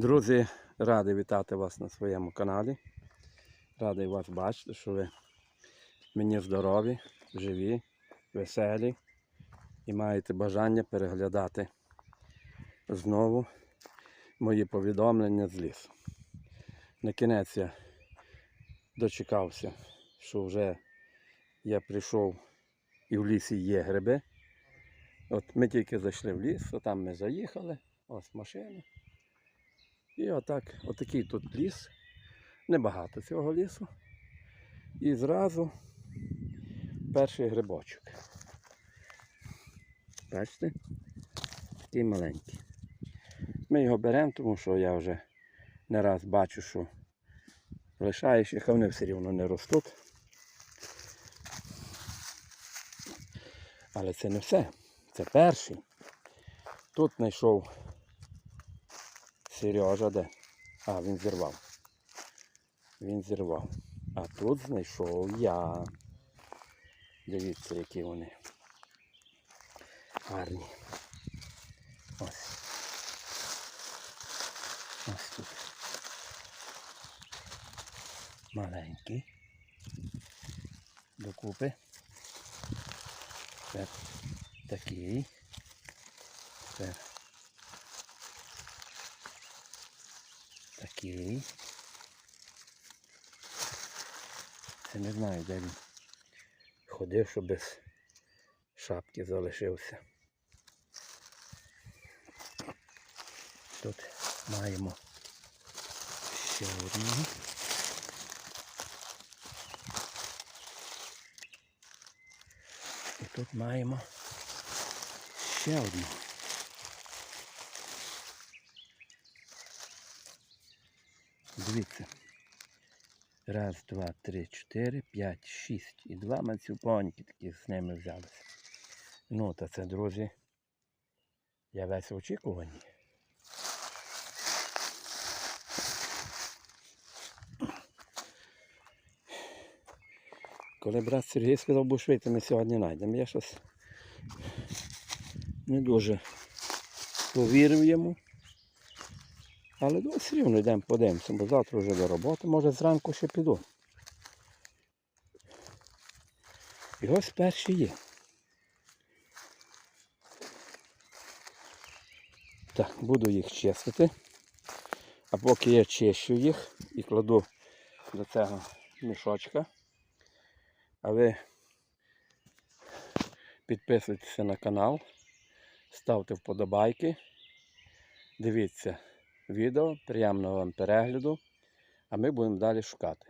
Друзі, радий вітати вас на своєму каналі. Радий вас бачити, що ви мені здорові, живі, веселі і маєте бажання переглядати знову мої повідомлення з лісу. На кінець я дочекався, що вже я прийшов і в лісі є гриби. От ми тільки зайшли в ліс, там ми заїхали, ось машина. І отак, отакий тут ліс. Небагато цього лісу. І зразу перший грибочок. Бачите? Такий маленький. Ми його беремо, тому що я вже не раз бачу, що лишаєш їх, вони все рівно не ростуть. Але це не все. Це перший. Тут знайшов Сережа де? А, він зірвав. Він зірвав. А тут знайшов я. Дивіться, які вони. Гарні. Ось. Ось тут. Маленький. Докупи. Тепер такий. Тепер такий. Я не знаю, де він ходив, що без шапки залишився. Тут маємо ще одного. І тут маємо ще одного. Дивіться. Раз, два, три, чотири, п'ять, шість. І два мацюпоньки такі з ними взялися. Ну, та це, друзі, я весь в очікуванні. Коли брат Сергій сказав, будеш вийти, ми сьогодні знайдемо. Я щось не дуже повірив йому. Але ну, все рівно йдемо подивимося, бо завтра вже до роботи, може зранку ще піду. І ось перші є. Так, буду їх чистити. А поки я чищу їх і кладу до цього мішочка. А ви підписуйтеся на канал, ставте вподобайки, дивіться відео, приємного вам перегляду, а ми будемо далі шукати.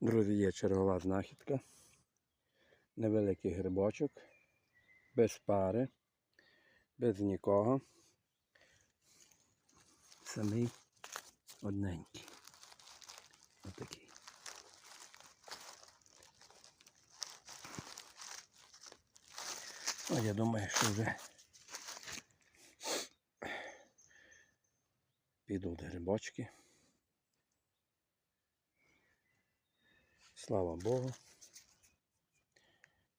Друзі, є чергова знахідка. Невеликий грибочок, без пари, без нікого. Самий одненький. Отакий. Я думаю, що вже підуть грибочки. Слава Богу.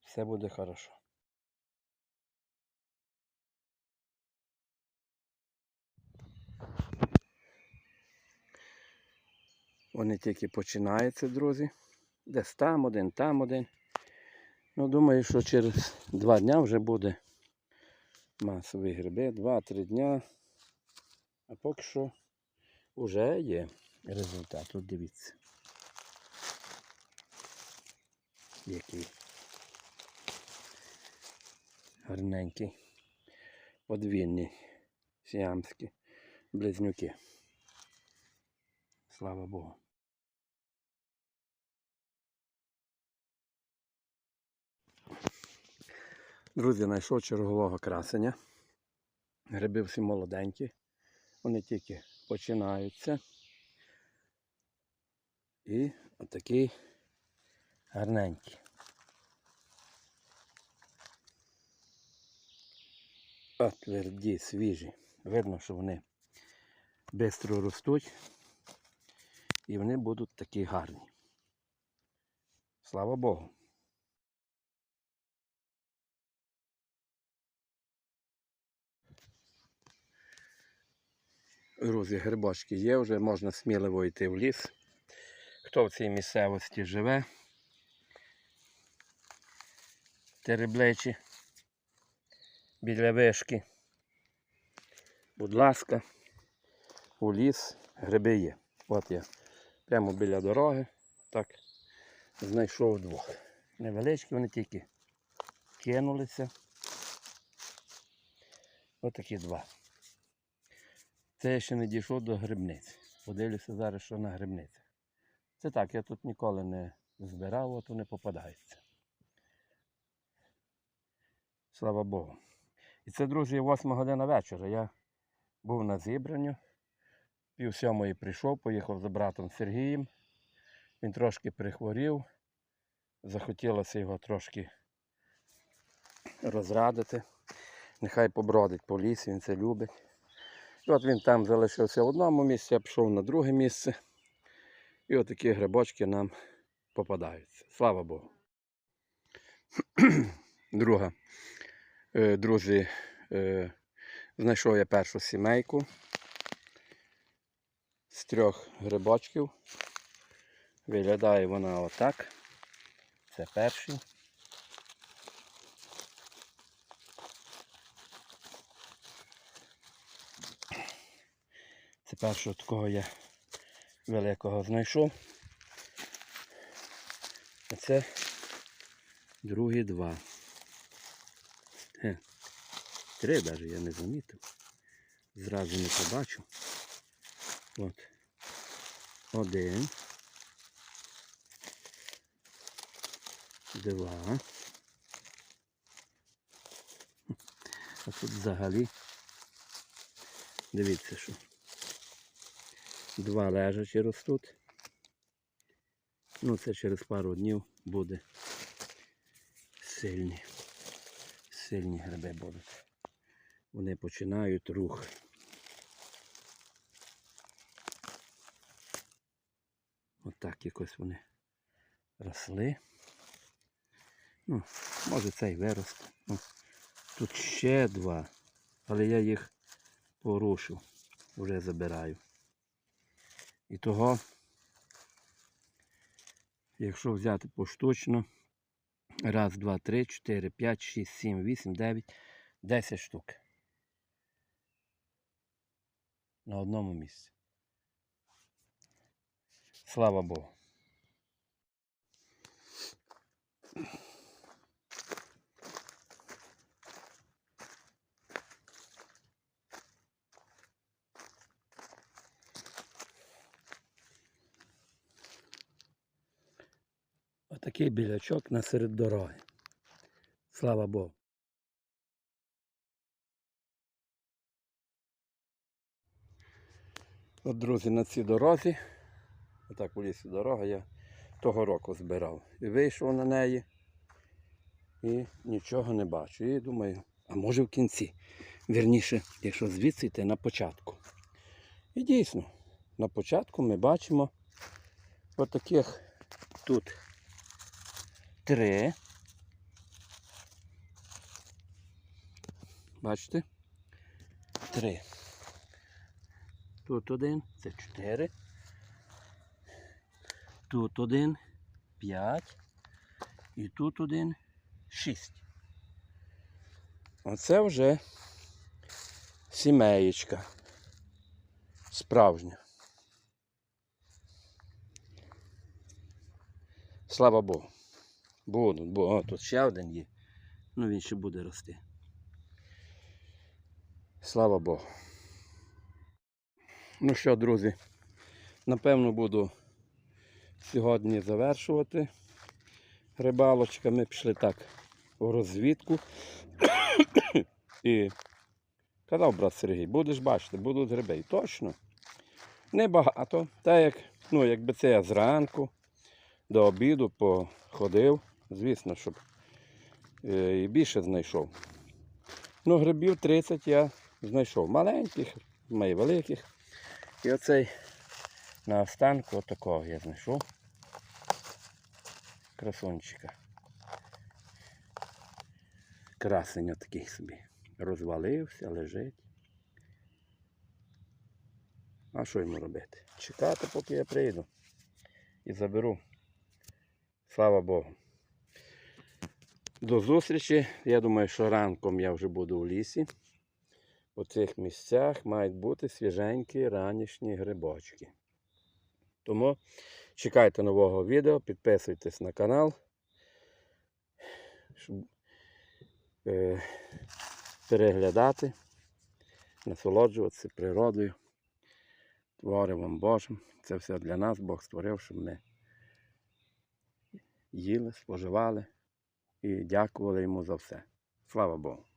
Все буде хорошо. Вони тільки починаються, друзі. Десь там один, там один. Ну, думаю, що через два дня вже буде масові гриби, два-три дня. А поки що вже є результат. От дивіться. Який гарненький. Подвійні сіамські близнюки. Слава Богу. Друзі, знайшов чергового красення. Гриби всі молоденькі. Вони тільки починаються. І отакий гарненький. А тверді, свіжі. Видно, що вони швидко ростуть і вони будуть такі гарні. Слава Богу. Друзі, грибочки є вже, можна сміливо йти в ліс. Хто в цій місцевості живе? Тереблечі біля вишки. Будь ласка, у ліс гриби є. От я прямо біля дороги. Так, знайшов двох. Невеличкі, вони тільки кинулися. Ось такі два. Це ще не дійшов до грибниці. Подивлюся зараз, що на грибниці. Це так, я тут ніколи не збирав, от вони попадаються. Слава Богу. І це, друзі, 8 година вечора. Я був на зібранню. Пів сьомої прийшов, поїхав за братом Сергієм. Він трошки прихворів. Захотілося його трошки розрадити. Нехай побродить по лісі, він це любить. От він там залишився в одному місці, я пішов на друге місце. І от грибочки нам попадаються. Слава Богу. Друга. Е, Друзі, е, знайшов я першу сімейку з трьох грибочків. Виглядає вона отак. Це перший. Це першого такого я великого знайшов. А це другі два. Хе. Три навіть я не замітив. Зразу не побачу. От. Один. Два. А тут взагалі. Дивіться, що. Два лежачі ростуть. Ну, це через пару днів буде сильні. Сильні гриби будуть. Вони починають рух. Отак якось вони росли. Ну, може цей виросте. Ну, тут ще два, але я їх порушив, вже забираю. І того, якщо взяти поштучно, раз, два, три, чотири, п'ять, шість, сім, вісім, дев'ять, десять штук. На одному місці. Слава Богу. Отакий білячок насеред дороги. Слава Богу. От, друзі, на цій дорозі, отак у лісі дорога, я того року збирав. І вийшов на неї і нічого не бачу. І думаю, а може в кінці. Вірніше, якщо звідси йти на початку. І дійсно, на початку ми бачимо отаких тут три. Бачите? Три. Тут один, це чотири. Тут один, п'ять. І тут один, шість. Оце вже сімеєчка. Справжня. Слава Богу. Будуть, бо о, тут ще один є. Ну він ще буде рости. Слава Богу. Ну що, друзі, напевно буду сьогодні завершувати рибалочка. Ми пішли так у розвідку. І казав брат Сергій, будеш бачити, будуть гриби. Точно. Небагато. Так як, ну, якби це я зранку до обіду походив, звісно, щоб е, і більше знайшов. Ну, грибів 30 я знайшов. Маленьких, мої великих. І оцей на останку отакого я знайшов. красончика. Красень такий собі. Розвалився, лежить. А що йому робити? Чекати, поки я прийду. І заберу. Слава Богу. До зустрічі. Я думаю, що ранком я вже буду в лісі. У цих місцях мають бути свіженькі ранішні грибочки. Тому чекайте нового відео, підписуйтесь на канал, щоб е, переглядати, насолоджуватися природою, творивом Божим. Це все для нас Бог створив, щоб ми їли, споживали і дякували йому за все. Слава Богу.